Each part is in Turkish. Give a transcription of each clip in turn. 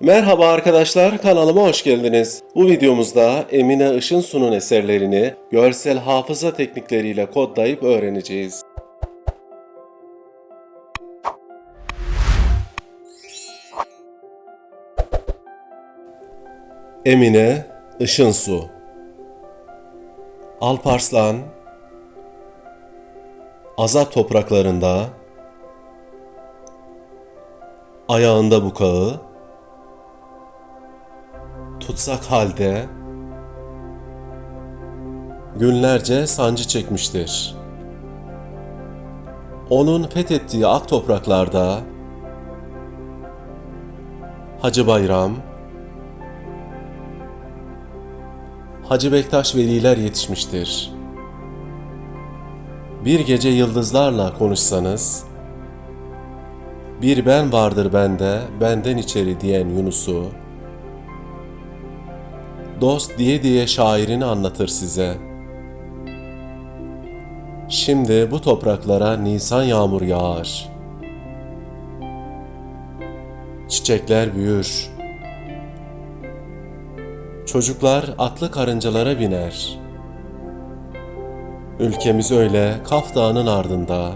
Merhaba arkadaşlar, kanalıma hoş geldiniz. Bu videomuzda Emine Işınsu'nun eserlerini görsel hafıza teknikleriyle kodlayıp öğreneceğiz. Emine Işınsu Alparslan Azap topraklarında Ayağında bukağı tutsak halde günlerce sancı çekmiştir. Onun fethettiği ak topraklarda Hacı Bayram, Hacı Bektaş veliler yetişmiştir. Bir gece yıldızlarla konuşsanız, bir ben vardır bende, benden içeri diyen Yunus'u, dost diye diye şairini anlatır size. Şimdi bu topraklara Nisan yağmur yağar. Çiçekler büyür. Çocuklar atlı karıncalara biner. Ülkemiz öyle Kaf Dağı'nın ardında.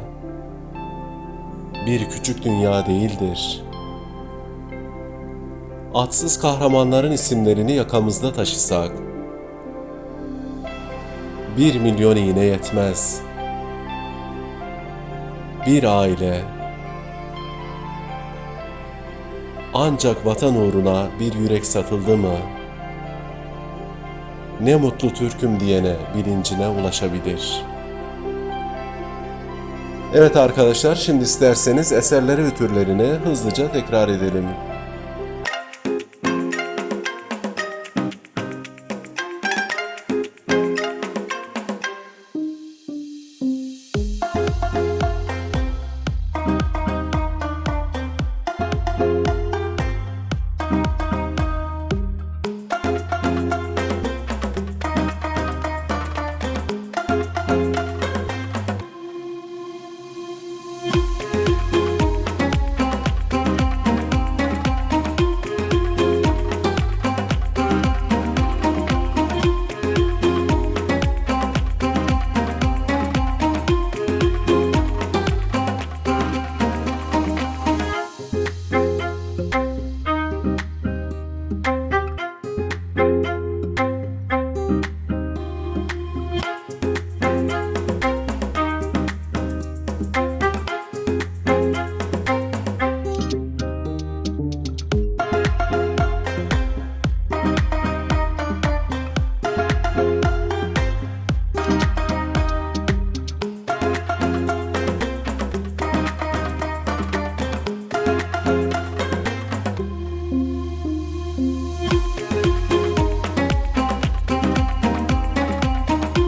Bir küçük dünya değildir.'' Atsız kahramanların isimlerini yakamızda taşısak, bir milyon iğne yetmez. Bir aile, ancak vatan uğruna bir yürek satıldı mı, ne mutlu Türk'üm diyene bilincine ulaşabilir. Evet arkadaşlar, şimdi isterseniz eserleri ve türlerini hızlıca tekrar edelim.